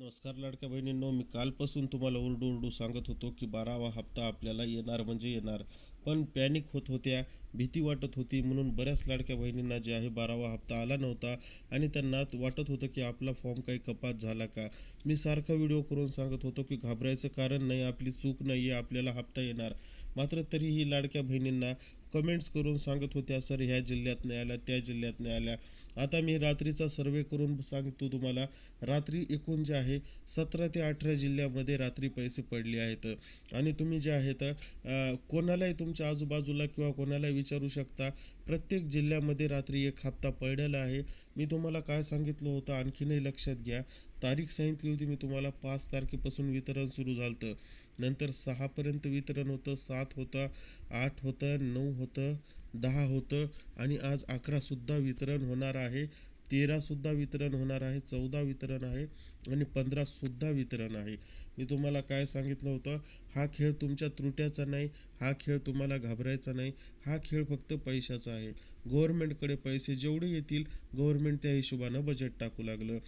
नमस्कार लाडक्या बहिणींनो मी कालपासून तुम्हाला ओरडू ओरडू सांगत होतो की बारावा हप्ता आपल्याला येणार म्हणजे येणार. पण पॅनिक होत होत्या भीती वाटत होती म्हणून बऱ्याच लाडक्या बहिणींना जे आहे बारावा हप्ता आला नव्हता आणि त्यांना वाटत होतं की आपला फॉर्म काही कपात झाला का. मी सारखा व्हिडिओ करून सांगत होतो की घाबरायचं कारण नाही आपली चूक नाही आहे आपल्याला हप्ता येणार. मात्र तरीही लाडक्या बहिणींना कमेंट्स करून सांगत होत्या सर ह्या जिल्ह्यात नाही आल्या त्या जिल्ह्यात नाही आल्या. आता मी रात्रीचा सर्वे करून सांगतो तुम्हाला. रात्री एकूण जे आहे सतरा ते अठरा जिल्ह्यामध्ये रात्री पैसे पडले आहेत. आणि तुम्ही जे आहेत कोणालाही तुमच्या आजूबाजूला किंवा कोणालाही विचारू शकता प्रत्येक जिल्ह्यामध्ये रात्री एक हप्ता पडलेला आहे. मी तुम्हाला काय सांगितलं होतं आणखीनही लक्षात घ्या. तारीख सांगितली होती मी तुम्हाला पाच तारखेपासून वितरण सुरू झालं नंतर सहापर्यंत वितरण होतं सात होतं आठ होतं नऊ होतं दहा होतं आणि आज अकरासुद्धा वितरण होणार आहे तेरासुद्धा वितरण होणार आहे चौदा वितरण आहे आणि पंधरासुद्धा वितरण आहे. मी तुम्हाला काय सांगितलं होतं हा खेळ तुमच्या त्रुट्याचा नाही हा खेळ तुम्हाला घाबरायचा नाही हा खेळ फक्त पैशाचा आहे. गव्हर्मेंटकडे पैसे जेवढे येतील गव्हर्मेंट त्या हिशोबानं बजेट टाकू लागलं.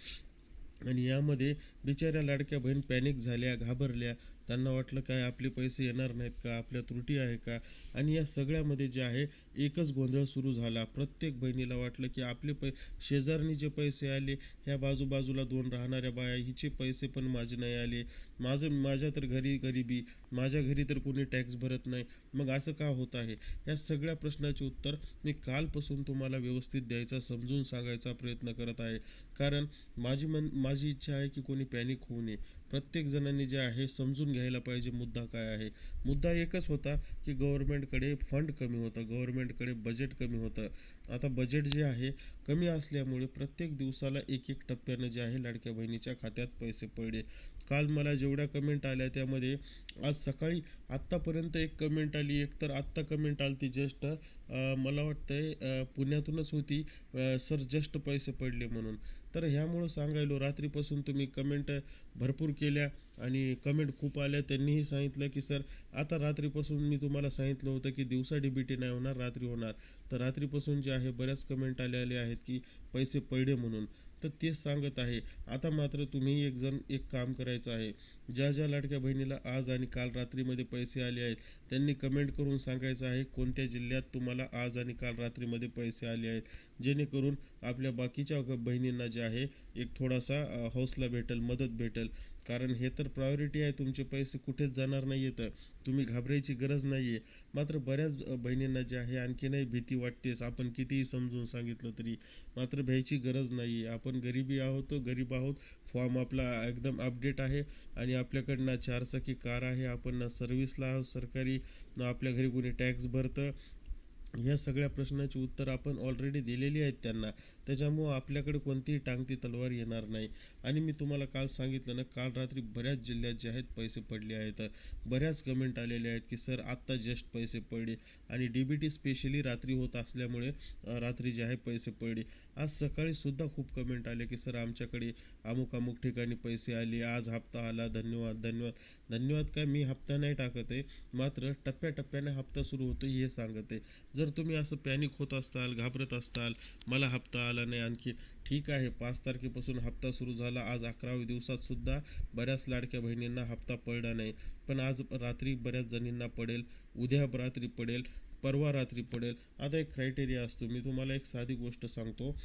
आणि यामध्ये बिचाऱ्या लाडक्या बहीण पॅनिक झाल्या घाबरल्या. त्यांना वाटलं काय आपले पैसे येणार नाहीत का? आपल्या त्रुटी आहे का? आणि या सगळ्यामध्ये जे आहे एकच गोंधळ सुरू झाला. प्रत्येक बहिणीला वाटलं की आपले पै शेजारनी जे पैसे आले ह्या बाजूबाजूला दोन राहणाऱ्या बाया हिचे पैसे पण माझे नाही आले. माझं माझ्या तर घरी गरिबी माझ्या घरी तर कोणी टॅक्स भरत नाही. मग असं का होत आहे? या सगळ्या प्रश्नाचे उत्तर मी कालपासून तुम्हाला व्यवस्थित द्यायचा समजून सांगायचा प्रयत्न करत आहे. कारण माझी मन माझी इच्छा आहे की कोणी पॅनिक होऊ नये. प्रत्येक जणांनी जे आहे समजून घ्यायला पाहिजे मुद्दा काय आहे. मुद्दा एकच होता की गव्हर्नमेंटकडे फंड कमी होतं गव्हर्नमेंटकडे बजेट कमी होतं. आता बजेट जे आहे कमी असल्यामुळे प्रत्येक दिवसाला एक एक टप्प्यानं जे आहे लाडक्या बहिणीच्या खात्यात पैसे पडले. काल मला जेवढ्या कमेंट आल्या त्यामध्ये आज सकाळी आत्तापर्यंत एक कमेंट आली एक तर आत्ता कमेंट आली ती जस्ट मला वाटतंय पुण्यातूनच होती सर जस्ट पैसे पडले म्हणून. तर ह्यामुळं सांगायलो रात्रीपासून तुम्ही कमेंट भरपूर केल्या आणि कमेंट खूप आल्या. त्यांनीही सांगितलं की सर आता रात्रीपासून मी तुम्हाला सांगितलं होतं की दिवसा डीबीटी नाही होणार रात्री होणार. तर रात्रीपासून जे आहे बऱ्याच कमेंट आलेले आहेत की पैसे पडले म्हणून. तर तेच सांगत आहे. आता मात्र तुम्ही एक जण एक काम करायचं आहे. ज्या ज्या लाडक्या बहिणीला आज आणि काल रात्रीमध्ये पैसे आले आहेत त्यांनी कमेंट करून सांगायचं आहे कोणत्या जिल्ह्यात तुम्हाला आज आणि काल रात्रीमध्ये पैसे आले आहेत? जेणेकरून आपल्या बाकीच्या बहिणींना जे आहे एक थोडासा हौसला भेटेल मदत भेटेल. कारण हे तर प्रायोरिटी आहे तुमचे पैसे कुठेच जाणार नाही येतं तुम्ही घाबरायची गरज नाही आहे मात्र बऱ्याच बहिणींना जे आहे आणखीनही भीती वाटतेच. आपण कितीही समजून सांगितलं तरी. मात्र भ्यायची गरज नाही आहे आपण गरिबी आहोत गरीब आहोत. फॉर्म आपला एकदम अपडेट आहे. आणि आपल्याकडनं चारचाकी कार आहे. आपण ना सर्व्हिसला आहोत सरकारी. ना आपल्या घरी कोणी टॅक्स भरतं. या सगळ्या प्रश्नाची उत्तर आपण ऑलरेडी दिलेली आहेत त्यांना. त्याच्यामुळं आपल्याकडे कोणतीही टांगती तलवार येणार नाही. आणि मी तुम्हाला काल सांगितलं ना काल रात्री बऱ्याच जिल्ह्यात जे आहेत पैसे पडले आहेत. बऱ्याच कमेंट आलेले आहेत की सर आत्ता जस्ट पैसे पडले. आणि डी बी टी स्पेशली रात्री होत असल्यामुळे रात्री जे आहे पैसे पडले. आज सकाळी सुद्धा खूप कमेंट आले की सर आमच्याकडे अमुक अमुक ठिकाणी पैसे आले. आज हप्ता आला. धन्यवाद धन्यवाद. धन्यवाद काय मी हप्ता नाही टाकत आहे मात्र टप्प्याटप्प्याने हप्ता सुरू होतो हे सांगत आहे. जर तुम्ही असं पॅनिक होत असताल घाबरत असताल मला हप्ता आला नाही आणखी ठीक आहे पाच तारखेपासून हप्ता सुरू झाला आज अकराव्या दिवसात सुद्धा बऱ्याच लाडक्या बहिणींना हप्ता पडला नाही. पण आज रात्री बऱ्याच जणींना पडेल उद्या रात्री पडेल परवा रात्री पडेल. आता एक क्रायटेरिया असतो मी तुम्हाला एक साधी गोष्ट सांगतो.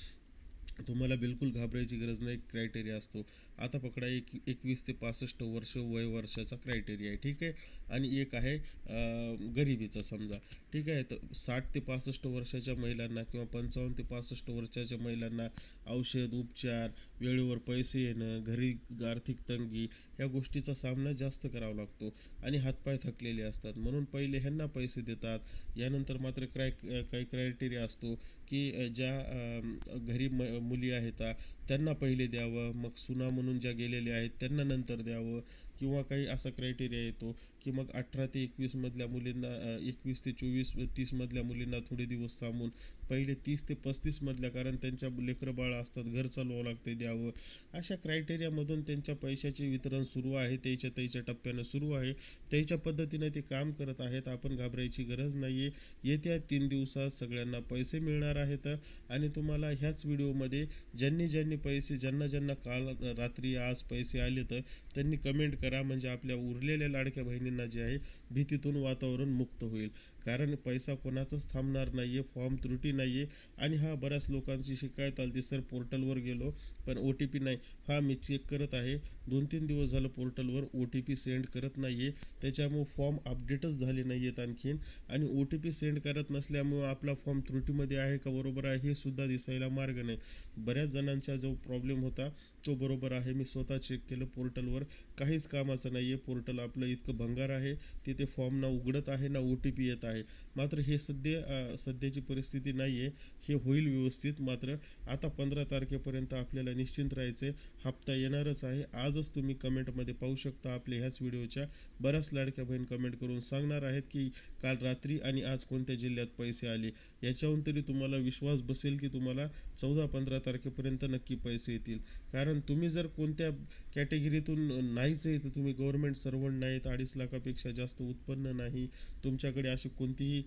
तुम्हाला बिलकुल घाबरायची गरज नाही क्रायटेरिया असतो. आता पकडा एक एकवीस ते पासष्ट वर्ष वय वर्षाचा क्रायटेरिया आहे ठीक आहे? आणि एक आहे गरिबीचा समजा ठीक आहे? तर साठ ते पासष्ट वर्षाच्या महिलांना किंवा पंचावन्न ते पासष्ट वर्षाच्या महिलांना औषध उपचार वेळेवर पैसे येणं घरी आर्थिक तंगी या गोष्टीचा सामना जास्त करावा लागतो आणि हातपाय थकलेले असतात. म्हणून पहिले ह्यांना पैसे देतात. यानंतर मात्र क्राय काही क्रायटेरिया असतो की ज्या घरी म मुली आहेत त्यांना पहिले द्यावं मग सुना म्हणून ज्या गेलेल्या आहेत त्यांना नंतर द्यावं. किंवा काही असा क्रायटेरिया येतो की मग अठरा ते एकवीसमधल्या मुलींना एकवीस ते चोवीस तीसमधल्या मुलींना थोडे दिवस थांबून पहिले तीस ते पस्तीसमधल्या कारण त्यांच्या लेकरं बाळं असतात घर चालवावं लागते द्यावं. अशा क्रायटेरियामधून त्यांच्या पैशाचे वितरण सुरू आहे त्याच्या त्याच्या टप्प्यानं सुरू आहे. त्याच्या पद्धतीने ते काम करत आहेत आपण घाबरायची गरज नाही आहे येत्या तीन दिवसात सगळ्यांना पैसे मिळणार आहेत. आणि तुम्हाला ह्याच व्हिडिओमध्ये ज्यांनी ज्यांनी पैसे ज्यांना ज्यांना काल रात्री आज पैसे आले तर त्यांनी कमेंट करा. म्हणजे आपल्या उरलेल्या लाडक्या बहिणींना जे आहे भीतीतून वातावरण मुक्त होईल. कारण पैसा कोणाचाच थांबणार नाही आहे फॉर्म त्रुटी नाही आहे आणि हा बऱ्याच लोकांची शिकायत आली सर पोर्टलवर गेलो पण ओ टी पी नाही. हा मी चेक करत आहे. दोन तीन दिवस झालं पोर्टलवर ओ टी पी सेंड करत नाही आहे त्याच्यामुळं फॉर्म अपडेटच झाले नाही आहेत आणखीन. आणि ओ टी पी सेंड करत नसल्यामुळं आपला फॉर्म त्रुटीमध्ये आहे का बरोबर आहे हे सुद्धा दिसायला मार्ग नाही. बऱ्याच जणांचा जो प्रॉब्लेम होता तो बरोबर आहे. मी स्वतः चेक केलं पोर्टलवर. काहीच कामाचं नाही आहे पोर्टल आपलं इतकं भंगार आहे. तिथे फॉर्म ना उघडत आहे ना ओ टी पी येत आहे. मात्र हे सध्या सध्याची परिस्थिती नाही आहे हे होईल व्यवस्थित. मात्र आता पंधरा तारखेपर्यंत आपल्याला निश्चिंत राहायचे हप्ता येणारच आहे. आजच तुम्ही कमेंटमध्ये पाहू शकता आपल्या ह्याच व्हिडिओच्या. बऱ्याच लाडक्या बहीण कमेंट करून सांगणार आहेत की काल रात्री आणि आज कोणत्या जिल्ह्यात पैसे आले? याच्याहून तरी तुम्हाला विश्वास बसेल की तुम्हाला चौदा पंधरा तारखेपर्यंत नक्की पैसे येतील. कारण तुम्ही जर कोणत्या कॅटेगरीतून नाहीच आहे तर तुम्ही गव्हर्नमेंट सर्वंट नाहीत. अडीच लाखापेक्षा जास्त उत्पन्न नाही. तुमच्याकडे अशी कोणतीही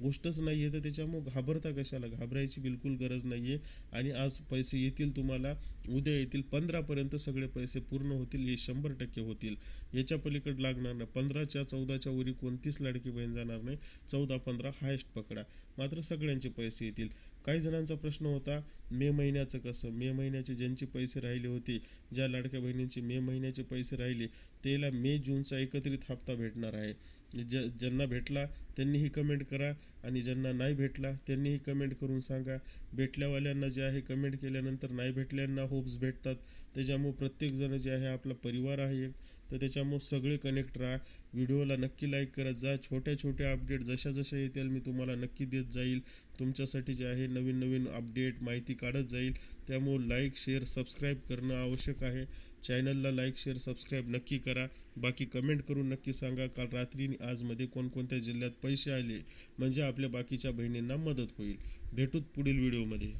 गोष्टच नाही आहे तर त्याच्यामुळे घाबरता कशाला? घाबरायची बिलकुल गरज नाही आहे आणि आज पैसे येतील तुम्हाला उद्या येतील पंधरापर्यंत सगळे पैसे पूर्ण होतील हे शंभर टक्के होतील. याच्या पलीकडे लागणार नाही. पंधराच्या चौदाच्या वरी कोणतीच लाडकी बहीण जाणार नाही. चौदा पंधरा हायस्ट पकडा. मात्र सगळ्यांचे पैसे येतील. काही जणांचा प्रश्न होता मे महिन्याचं कसं? मे महिन्याचे ज्यांचे पैसे राहिले होते ज्या लाडक्या बहिणींचे मे महिन्याचे पैसे राहिले त्याला मे जूनचा एकत्रित हप्ता भेटणार आहे. ज्या ज्यांना भेटला त्यांनीही कमेंट करा. आणि ज्यांना नाही भेटला त्यांनीही कमेंट करून सांगा. भेटल्यावाल्यांना जे आहे कमेंट केल्यानंतर नाही भेटल्यांना होप्स भेटतात. त्याच्यामुळं प्रत्येकजण जे आहे आपला परिवार आहे एक. तर त्याच्यामुळं सगळे कनेक्ट राहा. व्हिडिओला नक्की लाईक करत जा छोट्या छोट्या अपडेट जशा जशा येतील मी तुम्हाला नक्की देत जाईल. तुमच्यासाठी जे आहे नवीन नवीन अपडेट माहिती काढत जाईल. त्यामुळं लाईक शेअर सबस्क्राईब करणं आवश्यक आहे. चॅनलला लाईक शेअर सबस्क्राईब नक्की करा. बाकी कमेंट करून नक्की सांगा. काल रात्री आणि आजमध्ये कोणकोणत्या जिल्ह्यात पैसे आले? म्हणजे आपल्या बाकीच्या बहिणींना मदत होईल. भेटूत पुढील व्हिडिओमध्ये.